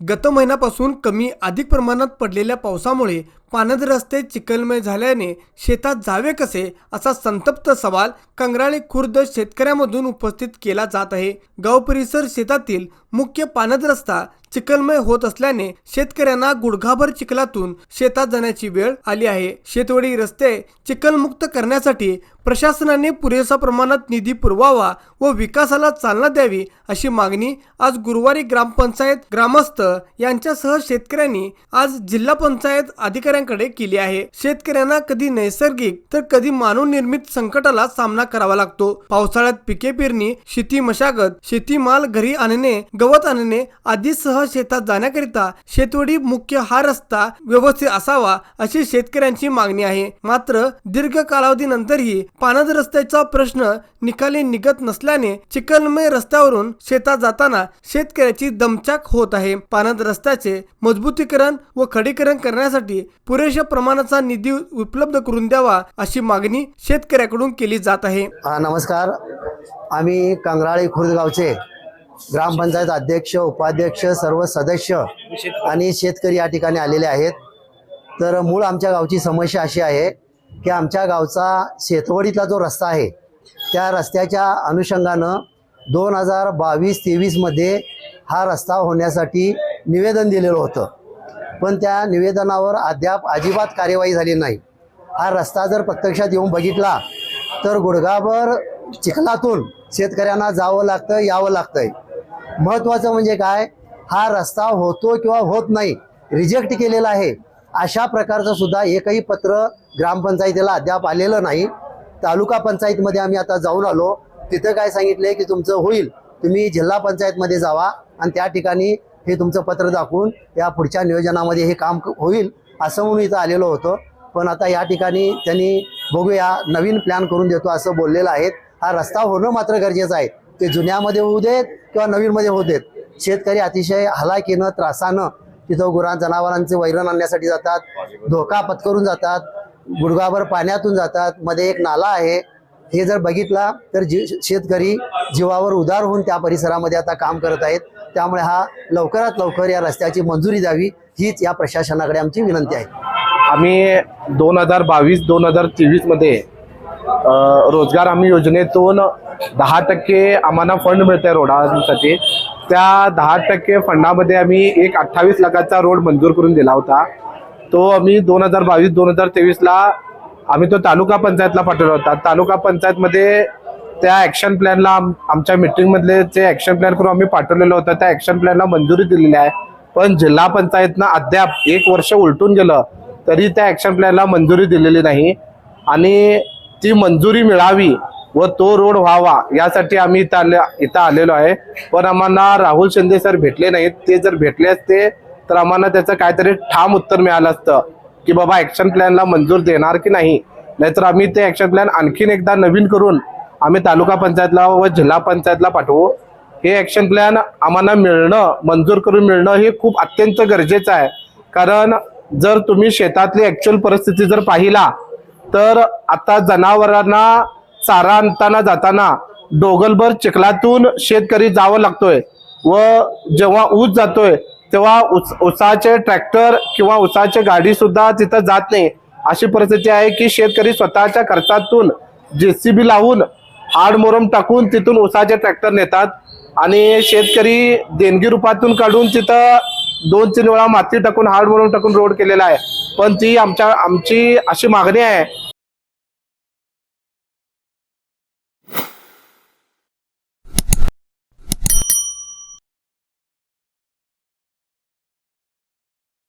गत महिन्यापासून कमी अधिक प्रमाणात पडलेल्या पावसामुळे पाण्यात रस्ते चिखलमय झाल्याने शेतात जावे कसे असा संतप्त सवाल कंगराळी खुर्द शेतकऱ्यामधून उपस्थित केला जात आहे. गाव परिसर शेतातील मुख्य पाण्यात रस्ता चिखलमय होत असल्याने शेतकऱ्यांना गुडघाभर चिखलातून शेतात जाण्याची वेळ आली आहे. शेतवडी रस्ते चिखलमुक्त करण्यासाठी प्रशासनाने पुरेसा प्रमाणात निधी पुरवावा व विकासाला चालना द्यावी अशी मागणी आज गुरुवारी ग्रामपंचायत ग्रामस्थ यांच्यासह शेतकऱ्यांनी आज जिल्हा पंचायत शेतकऱ्यांकडे केली आहे. शेतकऱ्यांना कधी नैसर्गिक तर कधी मानव निर्मित संकटाला सामना करावा लागतो. पावसाळ्यात पिके पेरणी शेती मशागत शेतीमाल घरी आणणे गवत आणणे आदीसह शेतात जाण्याकरिता शेतवडी मुख्य हा रस्ता व्यवस्थित असावा अशी शेतकऱ्यांची मागणी आहे. मात्र दीर्घ कालावधीनंतरही पाण्यात रस्त्याचा प्रश्न निकाली निघत नसल्याने चिखलमय रस्त्यावरून शेतात जाताना शेतकऱ्याची दमचाक होत आहे. पाण्यात रस्त्याचे मजबूतीकरण व खडीकरण करण्यासाठी पुरेशा प्रमाणाचा निधी उपलब्ध करून द्यावा अशी मागणी शेतकऱ्याकडून केली जात आहे. हा नमस्कार. आम्ही कंगराळी खुर्द गावचे ग्रामपंचायत अध्यक्ष उपाध्यक्ष सर्व सदस्य आणि शेतकरी या ठिकाणी आलेले आहेत. तर मूळ आमच्या गावची समस्या अशी आहे की आमच्या गावचा शेतवडीतला जो रस्ता आहे त्या रस्त्याच्या अनुषंगानं दोन हजार बावीस तेवीसमध्ये हा रस्ता होण्यासाठी निवेदन दिलेलं होतं. पण त्या निवेदनावर अद्याप अजिबात कार्यवाही झाली नाही. हा रस्ता जर प्रत्यक्षात येऊन बघितला तर गुडघाभर चिखलातून शेतकऱ्यांना जावं लागतं यावं लागतंय. महत्त्वाचं म्हणजे काय? हा रस्ता होतो किंवा होत नाही रिजेक्ट केलेला आहे अशा प्रकारचं सुद्धा एकही पत्र ग्रामपंचायतीला अद्याप आलेलं नाही. तालुका पंचायतमध्ये आम्ही आता जाऊन आलो. तिथं काय सांगितलंय की तुमचं होईल. तुम्ही जिल्हा पंचायतमध्ये जावा आणि त्या ठिकाणी हे तुमचं पत्र दाखवून या पुढच्या नियोजनामध्ये हे काम होईल असं म्हणून इथं आलेलो होतो. पण आता या ठिकाणी त्यांनी बघूया नवीन प्लॅन करून देतो असं बोललेलं आहेत. हा रस्ता होणं मात्र गरजेचं आहे. ते जुन्यामध्ये होऊ देत किंवा नवीनमध्ये होऊ देत. शेतकरी अतिशय हलाखीनं त्रासानं तिथं गुरां जनावरांचे वैरण आणण्यासाठी जातात धोका पत्करून जातात गुडघाभर पाण्यातून जातात मध्ये एक नाला आहे. हे जर बघितला तर जी शेतकरी जीवावर उदार होऊन त्या परिसरामध्ये आता काम करत आहेत. त्यामुळे हा लवकरात लवकर या रस्त्याची मंजुरी द्यावी हीच या प्रशासनाकडे आमची विनंती आहे. आम्ही दोन हजार बावीस दोन हजार तेवीसमध्ये रोजगार हमी योजनेतून दहा टक्के आम्हाला फंड मिळत आहे रोडांसाठी. त्या दहा टक्के फंडामध्ये आम्ही एक अठ्ठावीस लाखाचा रोड मंजूर करून दिला होता. तो आम्ही दोन हजार बावीस दोन हजार तेवीसला आम्ही तो तालुका पंचायतला पाठवला होता. तालुका पंचायतमध्ये त्या ॲक्शन प्लॅनला आम- आमच्या मीटिंगमधले जे ॲक्शन प्लॅन करून आम्ही पाठवलेलं होतं त्या ॲक्शन प्लॅनला मंजुरी दिलेली आहे. पण जिल्हा पंचायतनं अद्याप एक वर्ष उलटून गेलं तरी त्या ॲक्शन प्लॅनला मंजुरी दिलेली नाही. आणि ती मंजुरी मिळावी व तो रोड व्हावा यासाठी आम्ही इथं आले इथं आलेलो आहे. पण आम्हाला राहुल शिंदे सर भेटले नाहीत. ते जर भेटले असते तर आम्हाला त्याचं काहीतरी ठाम उत्तर मिळालं असतं की बाबा ॲक्शन प्लॅनला मंजूर देणार की नाही? नाहीतर आम्ही ते ॲक्शन प्लॅन आणखीन एकदा नवीन करून आम्ही तालुका पंचायतला व जिल्हा पंचायतला पाठवू. हे ॲक्शन प्लॅन आम्हाला मिळणं मंजूर करून मिळणं हे खूप अत्यंत गरजेचं आहे. कारण जर तुम्ही शेतातली ॲक्च्युअल परिस्थिती जर पाहिला तर आता जनावरांना चारा आणताना जाताना डोगलभर चिखलातून शेतकरी जावं लागतोय. व जेव्हा ऊस जातोय तेव्हा ऊस उसाचे ट्रॅक्टर किंवा उसाचे गाडीसुद्धा तिथं जात नाही. अशी परिस्थिती आहे की शेतकरी स्वतःच्या खर्चातून जे सी बी लावून हाड मोरम टाकून तिथून उसाचे ट्रॅक्टर नेतात आणि शेतकरी देणगी रूपातून काढून तिथं दोन तीन वेळा माती टाकून हाड मोरम टाकून रोड केलेला आहे. पण ती आमच्या आमची अशी मागणी आहे